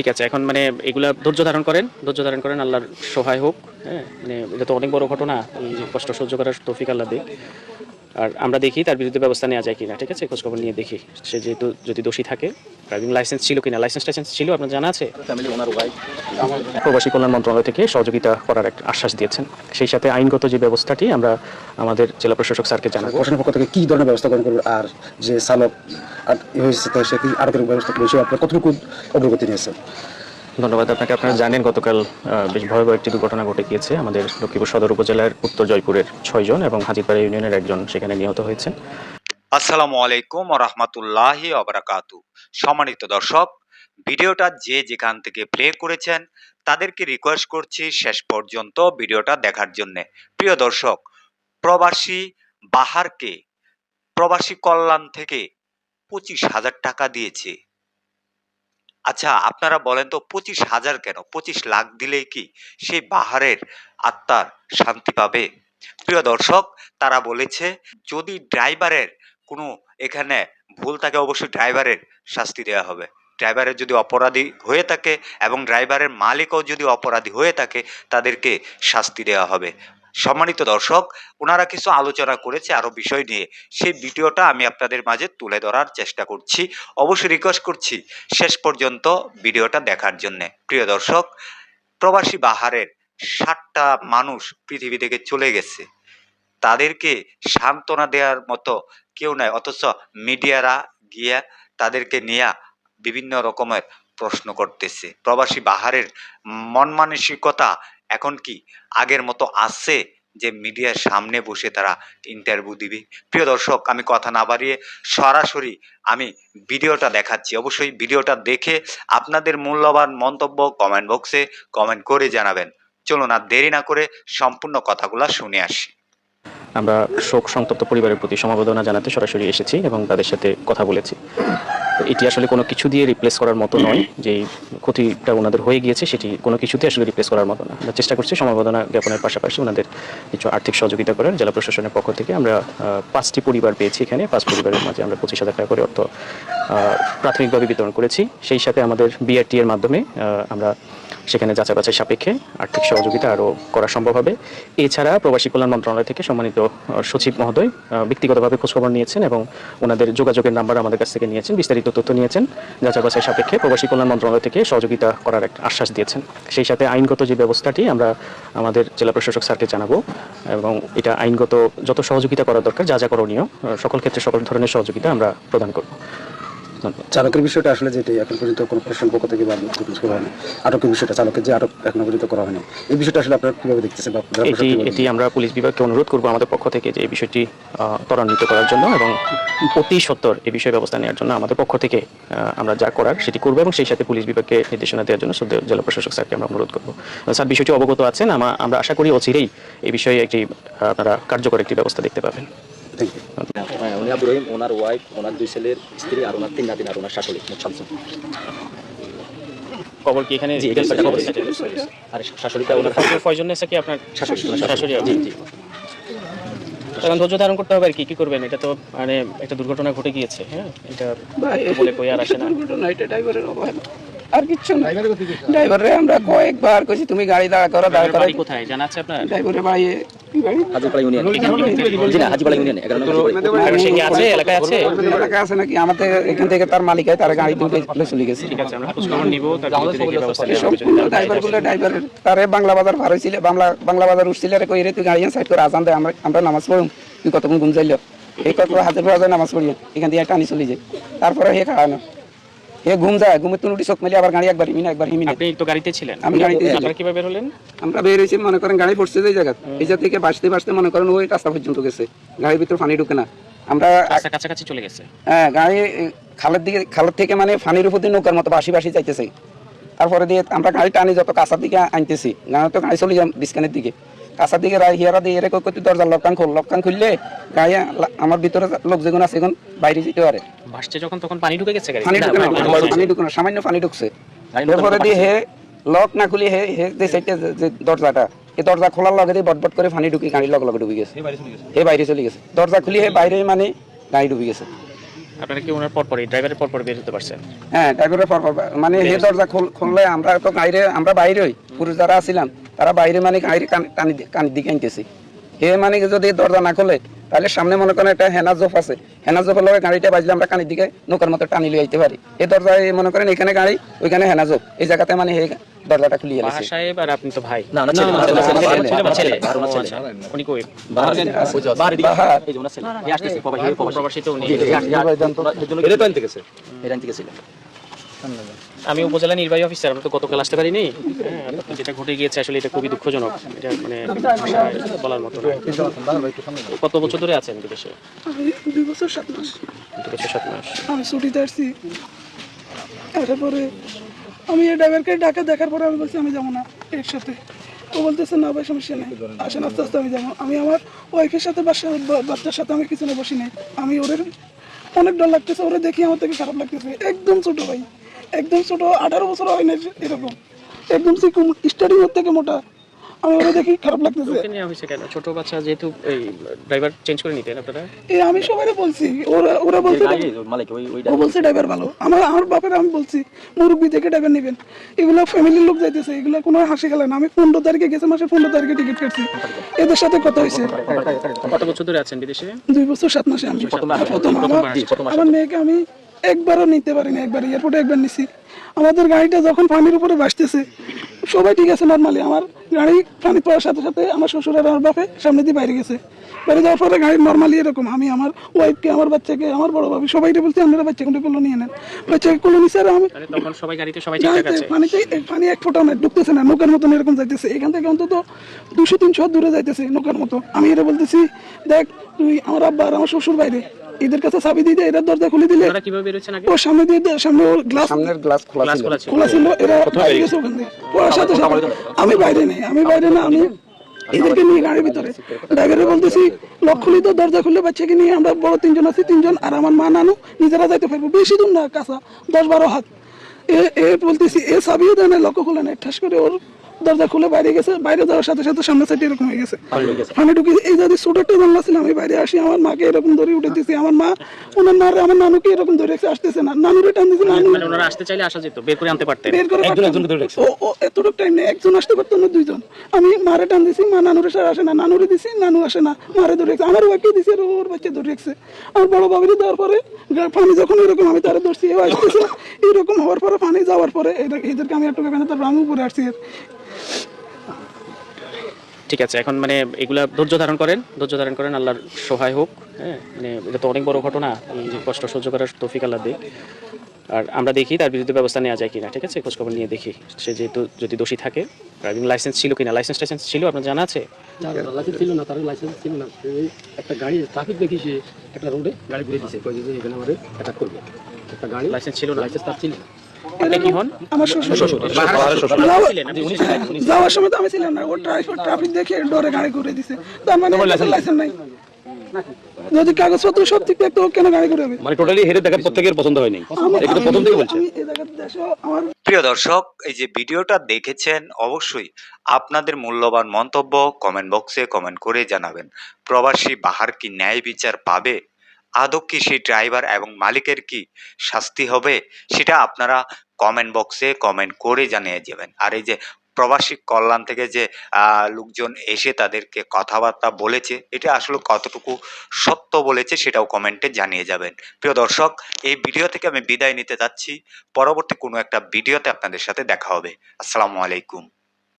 ঠিক আছে, এখন মানে এগুলা ধৈর্য ধারণ করেন, ধৈর্য ধারণ করেন, আল্লাহর সহায় হোক হ্যাঁ? মানে এটা তো অনেক বড় ঘটনা কষ্ট সহ্য করার তৌফিক আল্লাহ দিক। আর আমরা দেখি তার বিরুদ্ধে ব্যবস্থা নেওয়া যায় কিনা, ঠিক আছে? খোঁজখবর নিয়ে দেখি। সে যেহেতু যদি দোষী থাকে ড্রাইভিং লাইসেন্স ছিল কিনা? লাইসেন্স টাইসেন্স ছিল আপনার জানা আছে? প্রবাসী কল্যাণ মন্ত্রণালয় থেকে সহযোগিতা করার একটা আশ্বাস দিয়েছেন। সেই সাথে আইনগত যে ব্যবস্থাটি আমরা আমাদের জেলা প্রশাসক স্যারকে জানাব। প্রশাসনের পক্ষ থেকে কি ধরনের ব্যবস্থা গ্রহণ করবে আর যে চালক আর- হয়েছে সে কি আটকের ব্যবস্থা করেছে? আপনার কতটুকু অগ্রগতি নিয়েছে ধন্যবাদ আপনাকে আপনারা জানেন গতকাল বেশ ভয়াবহ একটি দুর্ঘটনা ঘটে গিয়েছে। আমাদের লক্ষ্মীপুর সদর উপজেলার উত্তর জয়পুরের ছয়জন এবং হাজিপাড়া ইউনিয়নের একজন সেখানে নিহত হয়েছেন। আসসালামু আলাইকুম রহমতুল্লাহি অবরাকাতু সম্মানিত দর্শক, ভিডিওটা যে যেখান থেকে প্লে করেছেন, তাদেরকে রিকোয়েস্ট করছি শেষ পর্যন্ত ভিডিওটা দেখার জন্য। প্রিয় দর্শক, প্রবাসী বাহারকে, প্রবাসী কল্যাণ থেকে পঁচিশ হাজার টাকা দিয়েছে। আচ্ছা আপনারা বলেন তো পঁচিশ হাজার কেন? পঁচিশ লাখ দিলেই কি সেই বাহারের আত্মার শান্তি পাবে? প্রিয় দর্শক, তারা বলেছে, যদি ড্রাইভারের কোনো এখানে ভুল থাকে অবশ্যই ড্রাইভারের শাস্তি দেওয়া হবে। ড্রাইভারের যদি অপরাধী হয়ে থাকে এবং ড্রাইভারের মালিকও যদি অপরাধী হয়ে থাকে, তাদেরকে শাস্তি দেওয়া হবে। সম্মানিত দর্শক ওনারা কিছু আলোচনা করেছে আরও বিষয় নিয়ে। সেই ভিডিওটা আমি আপনাদের মাঝে তুলে ধরার চেষ্টা করছি। অবশ্যই রিকোয়েস্ট করছি শেষ পর্যন্ত ভিডিওটা দেখার জন্যে। প্রিয় দর্শক, প্রবাসী বাহারের ষাটটা মানুষ পৃথিবী থেকে চলে গেছে। তাদেরকে সান্ত্বনা দেওয়ার মতো কেউ নাই, অথচ মিডিয়ারা গিয়া তাদেরকে নিয়ে বিভিন্ন রকমের প্রশ্ন করতেছে। প্রবাসী বাহারের মন মানসিকতা এখন কি আগের মতো আছে যে মিডিয়ার সামনে বসে তারা ইন্টারভিউ দিবে? প্রিয় দর্শক, আমি কথা না বাড়িয়ে সরাসরি আমি ভিডিওটা দেখাচ্ছি। অবশ্যই ভিডিওটা দেখে আপনাদের মূল্যবান মন্তব্য কমেন্ট বক্সে কমেন্ট করে জানাবেন। চলুন আর দেরি না করে সম্পূর্ণ কথাগুলো শুনে আসি। আমরা শোক সন্তপ্ত পরিবারের প্রতি সমবেদনা জানাতে সরাসরি এসেছি এবং তাদের সাথে কথা বলেছি। এটি আসলে কোনো কিছু দিয়ে রিপ্লেস করার মতো নয় যে ক্ষতিটা ওনাদের হয়ে গিয়েছে সেটি কোনো কিছুতে আসলে রিপ্লেস করার মতো না। আমরা চেষ্টা করছি সমবেদনা জ্ঞাপনের পাশাপাশি ওনাদের কিছু আর্থিক সহযোগিতা করার। জেলা প্রশাসনের পক্ষ থেকে আমরা পাঁচটি পরিবার পেয়েছি এখানে। পাঁচ পরিবারের মাঝে আমরা পঁচিশ হাজার টাকা করে অর্থ প্রাথমিকভাবে বিতরণ করেছি। সেই সাথে আমাদের বিআরটি এর মাধ্যমে আমরা সেখানে যাচাই বাছাই সাপেক্ষে আর্থিক সহযোগিতা আরও করা সম্ভব হবে। এছাড়া প্রবাসী কল্যাণ মন্ত্রণালয় থেকে সম্মানিত সচিব মহোদয় ব্যক্তিগতভাবে খোঁজখবর নিয়েছেন এবং ওনাদের যোগাযোগের নাম্বার আমাদের কাছ থেকে নিয়েছেন, বিস্তারিত তথ্য নিয়েছেন। যাচাই বাছাই সাপেক্ষে প্রবাসী কল্যাণ মন্ত্রণালয় থেকে সহযোগিতা করার একটা আশ্বাস দিয়েছেন। সেই সাথে আইনগত যে ব্যবস্থাটি আমরা আমাদের জেলা প্রশাসক স্যারকে জানাব এবং এটা আইনগত যত সহযোগিতা করা দরকার, যা যা করণীয় সকল ক্ষেত্রে সকল ধরনের সহযোগিতা আমরা প্রদান করব। চালকের বিষয়টা আসলে যেটি এখন পর্যন্ত কোনো প্রশাসনের পক্ষ থেকে বা করা হয়নি। আটকের বিষয়টা চালকের যে আটক এখনও পর্যন্ত করা হয়নি। এই বিষয়টা আসলে আপনারা কীভাবে দেখতেছেন বা এটি এটি আমরা পুলিশ বিভাগকে অনুরোধ করব আমাদের পক্ষ থেকে যে এই বিষয়টি ত্বরান্বিত করার জন্য এবং অতি সত্তর এই বিষয়ে ব্যবস্থা নেওয়ার জন্য আমাদের পক্ষ থেকে আমরা যা করার সেটি করব এবং সেই সাথে পুলিশ বিভাগকে নির্দেশনা দেওয়ার জন্য সদ্য জেলা প্রশাসক স্যারকে আমরা অনুরোধ করব। স্যার বিষয়টি অবগত আছেন আমরা আশা করি অচিরেই এই বিষয়ে একটি আপনারা কার্যকর একটি ব্যবস্থা দেখতে পাবেন। Thank you. হ্যাঁ উনি রহিম ওনার ওয়াইফ ওনার দুই ছেলের স্ত্রী আর ওনার তিন নাতিন আর ওনার শাশুড়ি মোট সাতজন খবর কি এখানে? আর শাশুড়িটা ওনার কয়জন এসে কি আপনার শাশুড়ি শাশুড়ি। জি জি। এখন ধৈর্য ধারণ করতে হবে আর কি কি করবেন? এটা তো মানে একটা দুর্ঘটনা ঘটে গিয়েছে হ্যাঁ? এটা বলে কই আর আসে না। দুর্ঘটনা এটা ড্রাইভারের অবহেলা। আর কিচ্ছু না। ড্রাইভারে আমরা কয়েকবার কইছি তুমি গাড়ি দাঁড়া করো দাঁড়া করো। কোথায়? জানা আছে আপনার? ড্রাইভারে বাড়ি কি বাড়ি? হাজিপাড়া ইউনিয়ন। জি না হাজিপাড়া ইউনিয়ন এগারো নম্বর আর সে কি আছে? এলাকায় আছে? এলাকা আছে নাকি? আমাদের এখান থেকে তার মালিক তার গাড়ি গেছে। ঠিক আছে আমরা খোঁজখবর নিব তার বিরুদ্ধে দেখি ব্যবস্থা নেওয়া হবে যদি তার ড্রাইভারগুলো ড্রাইভার তারে বাংলা বাজার ভার হয়েছিল বাংলা বাজার উঠছিল গাড়ি সাইড করে আজান দে আমরা আমরা নামাজ পড়ুম। তুই কতক্ষণ ঘুম যাইল এই কত হাজার হাজার নামাজ পড়ি এখান দিয়ে টানি চলে যায়। তারপরে হে খাওয়া হে ঘুম যায় চোখ মেলে আবার গাড়ি একবার হিমিনা একবার হিমিনা। আপনি তো গাড়িতে ছিলেন। আমি গাড়িতে। আপনারা কীভাবে বের হলেন? আমরা বের হয়েছি মনে করেন গাড়ি পড়ছে জায়গা এই জায়গা থেকে বাঁচতে বাঁচতে মনে করেন ওই রাস্তা পর্যন্ত গেছে। গাড়ির ভিতর পানি ঢুকে না। আমরা কাছাকাছি চলে গেছে। হ্যাঁ গাড়ি খালের দিকে খালের থেকে মানে পানির উপর দিয়ে নৌকার মতো বাসি বাসি যাইতেছে। তারপরে দিয়ে আমরা গাড়ি টানি যত কাঁচার দিকে আনতেছি গাড়ি তো গাড়ি চলে যাম বিস্কানের দিকে। কাঁচার দিকে হিয়ারা দিয়ে এরকম করতে দরজার লক্কান খোল লক্কান খুললে গাড়ি আ- আমার ভিতরে লোক যেগুলো আছে এখন বাইরে যেতে পারে ভাসছে যখন তখন পানি ঢুকে গেছে পানি ঢুকে না পানি ঢুকে না সামান্য পানি ঢুকছে। এরপরে দিয়ে হে লক না খুলি হে হে যে সাইডে যে- দরজাটা এই দরজা খোলার লগে দিয়ে বটবট করে পানি ঢুকি গাড়ির লগে লগে ডুবে গেছে। হে বাইরে চলে গেছে। দরজা খুলি হে বাইরে মানে গাড়ি ডুবে গেছে। আপনারা কি ওনার পরপরই ড্রাইভারের পরপর বের হতে পারছেন হ্যাঁ ড্রাইভারের পর পর মানে হে দরজা খুল- খুললে আমরা তো বাইরে আমরা বাইরে হই পুরুষ যারা আছিলাম। তারা বাইরে মানে গাড়ি কানি কানির দিকে আনতেছি হে মানে যদি দরজা না খোলে তাহলে সামনে মনে করেন একটা হেনা জোফ আছে হেনা জোফের লগে গাড়িটা বাজলে আমরা কানির দিকে নৌকার মতো টানি লিয়ে আইতে পারি এই দরজায় মনে করেন এখানে গাড়ি ওইখানে হেনা জোফ এই জায়গাতে মানে হে দরজাটা খুলিয়ে গেছে সাহেব আর আপনি তো ভাই না ওনার ছেলে ছেলে, ছেলে। আচ্ছা। উনি কই বাহার, বাহার। এই যে ওনার ছেলে। এই আসতেছে, প্রবাসী, তো উনি তো আনতে গেছে। আনতে গেছিল। আমি উপজেলা নির্বাহী অফিসার আমরা তো গতকাল আসতে পারিনি। হ্যাঁ, যেটা ঘটে গিয়েছে আসলে এটা খুবই দুঃখজনক। এটা মানে বলার মতো কত বছর ধরে আছেন বিদেশে? আমি দুই বছর সাত মাস। দু বছর সাত মাস। আমি ছুটিতে আসছি। তারপরে আমি এই ড্রাইভারকে ডাকা দেখার পরে আমি বলছি আমি যাব না এর সাথে ও বলতেছে না ভাই সমস্যা নেই। আসেন আস্তে আস্তে আমি যাব। আমি আমার ওয়াইফের সাথে বাচ্চা বাচ্চার সাথে আমি পিছনে বসি নাই আমি ওদের অনেক ডর লাগতেছে ওরা দেখি আমার থেকে খারাপ লাগতেছে। একদম ছোট ভাই। একদম ছোট আঠারো বছর হয় না এরকম। একদম স্টার্টিং ওর থেকে মোটা। আমি ওরা দেখি খারাপ লাগতেছে। ওকে নেওয়া হয়েছে কেন? ছোট বাচ্চা যেহেতু এই ড্রাইভার চেঞ্জ করে নিতেন আপনারা? এই আমি সবাই বলছি ওরা ওরা বলছে মালিক, ওই- ওই ও বলছে ড্রাইভার ভালো। আমার আমার বাপের আমি বলছি মুরব্বী থেকে ড্রাইভার নেবেন। এগুলো ফ্যামিলির লোক যাইতেছে এগুলো কোনো হাসি খেলে না। আমি পনেরো তারিখে গেছে মাসে পনেরো তারিখে টিকিট কাটছি। এদের সাথে কথা হয়েছে। কত বছর ধরে আছেন বিদেশে? দুই বছর সাত মাসে আমি প্রথম আমার মেয়েকে আমি একবারও নিতে পারিনি একবার এয়ারপোর্টে একবার নিছি। আমাদের গাড়িটা যখন পানির উপরে ভাসতেছে সবাই ঠিক আছে নর্মালি আমার গাড়ি পানি পড়ার সাথে সাথে আমার শ্বশুর আর আমার বাপে সামনে দিয়ে বাইরে গেছে। বাইরে যাওয়ার পরে গাড়ি নর্মালি এরকম আমি আমার ওয়াইফকে আমার বাচ্চাকে আমার বড় ভাবি সবাইকে বলছি আপনারা কোলো নিয়ে নেন? বাচ্চাকে কোলো নিছে? আর আমি তখন সবাই গাড়িতে সবাই পানিতে পানি এক ফোঁটা না ঢুকতেছে না নৌকার মতন এরকম যাইতেছে। এখান থেকে অন্তত দুশো তিনশো দূরে যাইতেছে নৌকার মতো। আমি এটা বলতেছি দেখ তুই আমার আব্বা আর আমার শ্বশুর বাইরে এদের কাছে চাবি দিয়ে এরা দরজা খুলে দিলে আপনারা কীভাবে বেরোচ্ছেন আগে? ওর সামনে দিয়ে দে, সামনে গ্লাস সামনের গ্লাস খোলা ছিল। খোলা ছিল। এরা বাইরে গেছে ওখান থেকে। সাথে সাথে আমি বাইরে নেই আমি বাইরে না আমি এদেরকে নিয়ে গাড়ির ভিতরে। ড্রাইভারে বলতেছি লক খুলি তো দরজা খুললে বাচ্চাকে নিয়ে আমরা বড় তিনজন আছি তিনজন আর আমার মা নানু নিজেরা যাইতে পারব। বেশি দূর না কাঁচা দশ বারো হাত। এ এ বলতেছি এ সাবিও দেয় না লক্ষ্য খুলে নেয় ঠাস করে ওর দরজা খুলে বাইরে গেছে বাইরে যাওয়ার সাথে সাথে সামনে সাইড এরকম হয়ে গেছে। পানি ঢুকে এই যদি ছোট একটা জানলা ছিল আমি বাইরে আসি আমার মাকে এরকম ধরে উঠে দিছি আমার মা ওনার মা আমার নানুকে এরকম ধরে রেখে আসতেছে না। নানুরে টান দিছে নানু মানে ওনারা আসতে চাইলে আসা যেত বের করে আনতে পারতেন। বের করে পাঠাতাম। ও ও এতটুকু টাইম নেই একজন আসতে পারতো না দুইজন। আমি মারে টান দিছি মা নানুরে সার আসে না নানুরে দিছি নানু আসে না মারে ধরে রেখেছে। আমার ওয়াইফকে দিছি আর ওর বাচ্চা ধরে রেখেছে। আমার বড় বাবিরে দেওয়ার পরে পানি যখন এরকম আমি তারে ধরছি ও আসতেছে। এরকম হওয়ার পরে পানি যাওয়ার পরে এদেরকে আমি একটু কেন তারপর আমি উপরে আসছি আর ঠিক আছে এখন মানে এগুলা ধৈর্য ধারণ করেন ধৈর্য ধারণ করেন আল্লাহর সহায় হোক হ্যাঁ? মানে এটা তো অনেক বড় ঘটনা এই যে কষ্ট সহ্য করার তৌফিক আল্লাহ দিক। আর আমরা দেখি তার বিরুদ্ধে ব্যবস্থা নেওয়া যায় কিনা ঠিক আছে? খোঁজখবর নিয়ে দেখি। সে যেহেতু যদি দোষী থাকে ড্রাইভিং লাইসেন্স ছিল কিনা লাইসেন্স টাইসেন্স ছিল আপনার জানা আছে? লাইসেন্স ছিল না তার লাইসেন্স ছিল না। একটা গাড়ি ট্রাফিক দেখি সে একটা রোডে গাড়ি ঘুরে যে এখানে আমাদের অ্যাটাক করবে। একটা গাড়ি লাইসেন্স ছিল না? লাইসেন্স তার ছিল না। আপনি কি হন? আমার শ্বশুর। যাওয়ার সময় তো আমি ছিলাম না। ও ট্রাফিক ট্রাফিক দেখে ডরে গাড়ি করে দিছে। তার মানে লাইসেন্স নাই। যদি কাগজপত্র সব ঠিক থাকতো কেন গাড়ি মানে টোটালি হেরে প্রত্যেকের পছন্দ হয়নি এটা তো প্রথম থেকে বলছে এই জায়গাতে দেশে আমার প্রিয় দর্শক এই যে ভিডিওটা দেখেছেন অবশ্যই আপনাদের মূল্যবান মন্তব্য কমেন্ট বক্সে কমেন্ট করে জানাবেন। প্রবাসী বাহার কি ন্যায় বিচার পাবে? আদৌ কি সেই ড্রাইভার এবং মালিকের কি শাস্তি হবে? সেটা আপনারা কমেন্ট বক্সে কমেন্ট করে জানিয়ে যাবেন আর এই যে প্রবাসী কল্যাণ থেকে যে লোকজন এসে তাদেরকে কথাবার্তা বলেছে, এটা আসলে কতটুকু সত্য বলেছে সেটাও কমেন্টে জানিয়ে যাবেন। প্রিয় দর্শক, এই ভিডিও থেকে আমি বিদায় নিতে যাচ্ছি। পরবর্তী কোনো একটা ভিডিওতে আপনাদের সাথে দেখা হবে। আসসালামু আলাইকুম।